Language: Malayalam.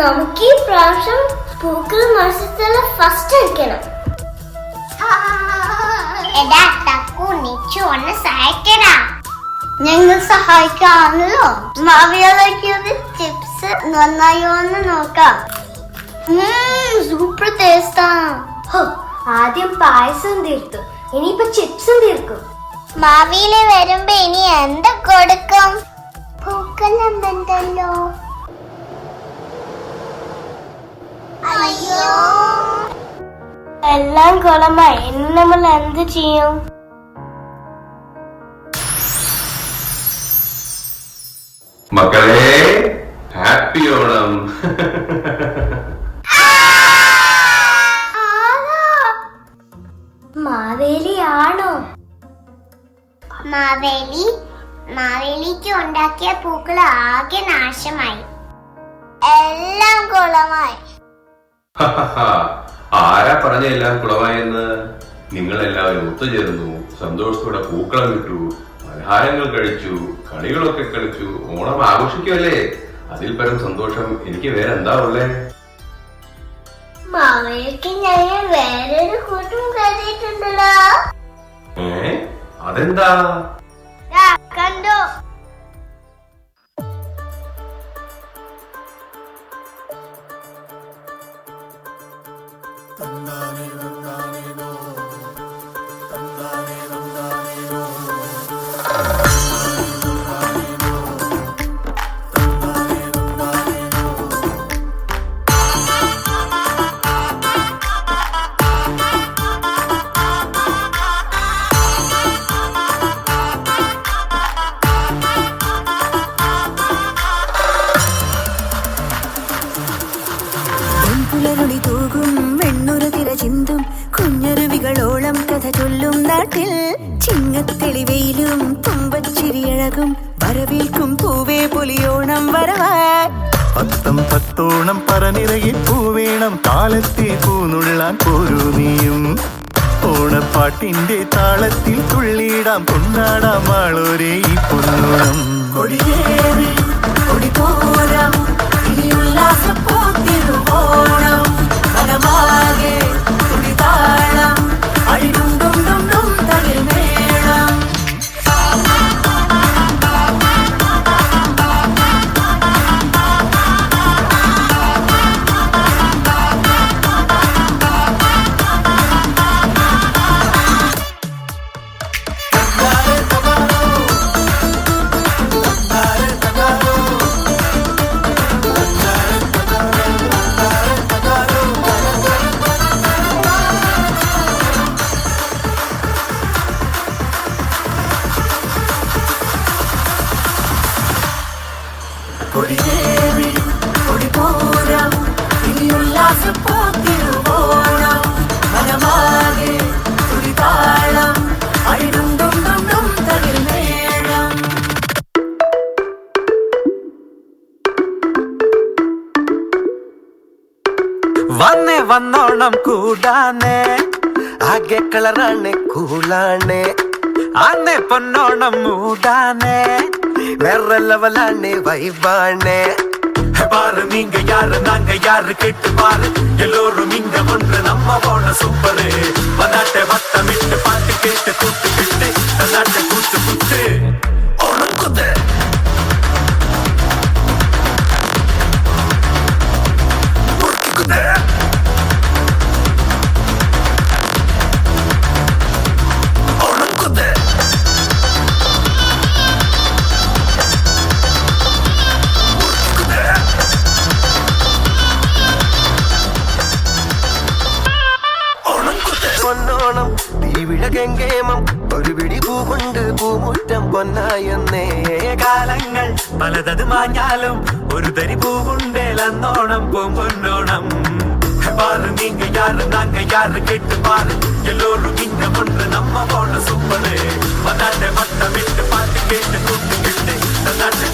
നമുക്ക് ഈ പ്രാവശ്യം പൂക്കൾ മത്സരത്തിൽ ഫസ്റ്റ് അടിക്കണം എടാ തക്കു നിച്ചു ഒന്ന് സഹായിക്കടാ. ഞങ്ങൾ സഹായിക്കാണല്ലോ. മാവിയാളാക്കിയത് ചിപ്സ് നന്നായോ എന്ന് നോക്കാം. സൂപ്പർ ടേസ്റ്റാണ് ആദ്യം പായസം തീർത്തു. ഇനിയിപ്പൊ ചിപ്സും തീർക്കും. മാവിയിൽ വരുമ്പോ ഇനി എന്ത് കൊടുക്കും? പൂക്കൾ അയ്യോ എല്ലാം കുളമായി ഇനി നമ്മൾ എന്ത് ചെയ്യും? മക്കളെ ഹാപ്പി ഓണം. മാവേലി ആണോ മാവേലി മാവേലിക്ക് ഉണ്ടാക്കിയ പൂക്കൾ ആകെ നാശമായി. എല്ലാം കുളമായി ആരാ പറഞ്ഞ എല്ലാം കുളമായെന്ന് നിങ്ങൾ എല്ലാവരും ഒത്തുചേർന്നു സന്തോഷത്തോടെ പൂക്കളം വിട്ടു പലഹാരങ്ങൾ കഴിച്ചു കളികളൊക്കെ കളിച്ചു ഓണം ആഘോഷിക്കുമല്ലേ അതിൽ പരം സന്തോഷം എനിക്ക് വേറെ എന്താ ഉള്ളേ വേറൊരു കൂട്ടും കരുതിയിട്ടുണ്ടല്ലോ. ഏ? അതെന്താ? കണ്ടോ? love. ചൊല്ലും ചിങ്ങത്തെളിവയിലും തുമ്പച്ചിരിയഴകും വരവേൽക്കും പൂവേ പൊലിയോണം വരവാൻ. പത്തം പത്തോണം പറനിറകി പൂവേണം കാലത്തെ പൂനുള്ളാൻ പോരൂ നീയും. ഓണപ്പാട്ടിന്റെ താളത്തിൽ തുള്ളിയിടാം കൊണ്ടാടാം ആളോരേ ഈ പൊന്നോണം. കൊടിയേറി വന്നേ വന്നോണം കൂടാനേ. ആകെ കളറാണ് കൂളാണ്. അന്നേ പൊന്നോണം മൂടാനേ. வேற லெவலானே வைபானே பாரு நீங்க யாரு நாங்க யாரு கேட்டு பாரு. எல்லோரும் இங்க ஒன்று நம்ம போன சூப்பரு வந்தாட்டே തീവിഴകെങ്കേമം ഒരു പിടി പൂ കൊണ്ട് പൂമുറ്റം പൊന്നായെന്നേ കാലങ്ങൾ പലതത് മാഞ്ഞാലും ഒരു തരി പൂവുണ്ടേലന്നോണം പൂമ്പൊന്നോണം பாரு நீங்க யாரு நாங்க யாரு கேட்டு பாரு எல்லோரும் இங்க ஒன்று நம்ம போன சூப்பரு வந்தாட்டை வட்டம் விட்டு பாட்டு கேட்டு கூட்டு விட்டு தன்னாட்டை